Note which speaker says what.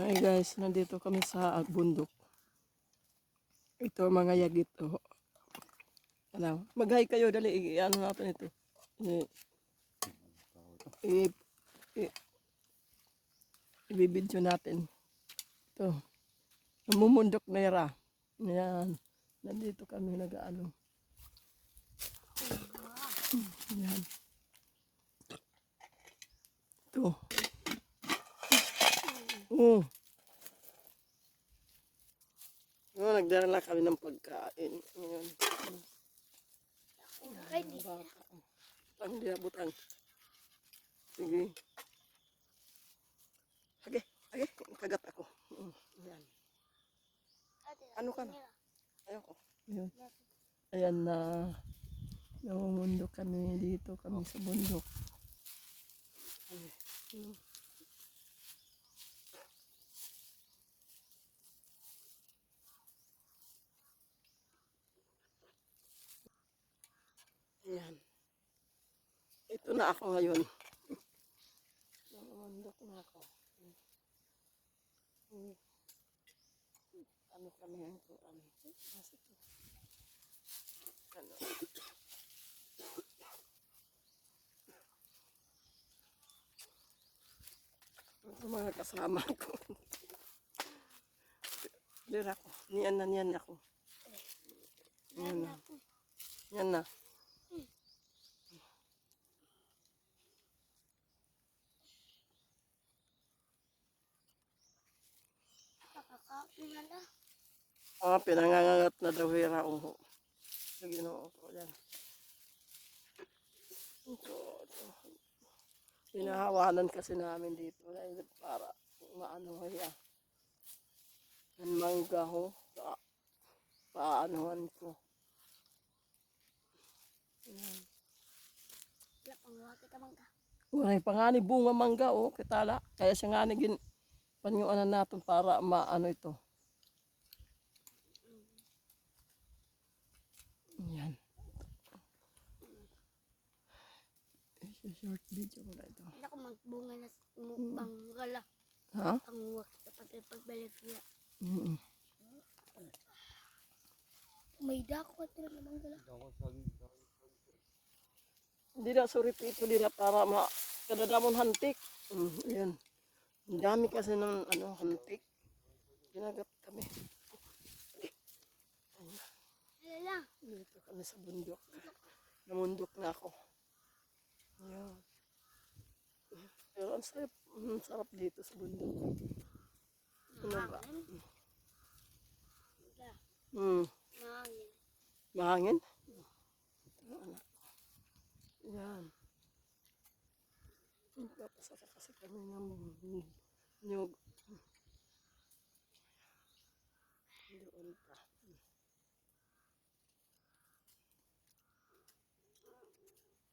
Speaker 1: Hi guys, nandito kami sa bundok. Ito mga yagit. Oh. Ano, mag-hi kayo, dali. Ano natin ito. I, i, i, ibibidyo natin. Ito. Namumundok na yara. Yan. Nandito kami nag-ano. Yan. Ito. Oo. Oh, nagdala kami ng pagkain. Ngayon.
Speaker 2: Ready.
Speaker 1: Baka. Ang diabutang. Sige. Age, age, kagat ako. Mm, Yan. Ano ka na? Ayoko. Yun. Ayan na. Namumundok kami dito. Kami sa bundok. Ayun. Ayan. Ito na ako ngayon. Namumundok na ako. Hmm. Ano kami ang kuan? Nasa ito. Ano? Ito mga kasama ko. Dira ko. Niyan na niyan ako. Yan na. Yan na.
Speaker 2: Lang.
Speaker 1: Ah, pinangangagat na daw hira uho. Sa ginoo ko yan. Ito, ito. Pinahawanan kasi namin dito dahil para maano kaya. Ang mangga ho. Pa, paanuhan ko. Yan.
Speaker 2: Wala pang kita mangga.
Speaker 1: Wala pa nga ni bunga mangga oh, kitala. Kaya siya nga ni gin panyuanan natin para maano ito. Short video ko na ito.
Speaker 2: Hindi ako magbunga na mukbang gala.
Speaker 1: Ha?
Speaker 2: Ang uwak sa pagpagbalik niya.
Speaker 1: Mm
Speaker 2: May dako at lang naman gala.
Speaker 1: Hindi na surip ito nila para ma kadadamon hantik. Mm, yan. Ang dami kasi ng ano, hantik. Ginagat kami. Dito kami sa bundok. Namundok na ako. Ayan. Pero ang sarap, ang sarap dito sa bundok. Ba?
Speaker 2: Mahangin. Wala.
Speaker 1: Hmm.
Speaker 2: Mahangin.
Speaker 1: Mahangin? Yan. Papasaka kasi kami ng nyug. Doon pa.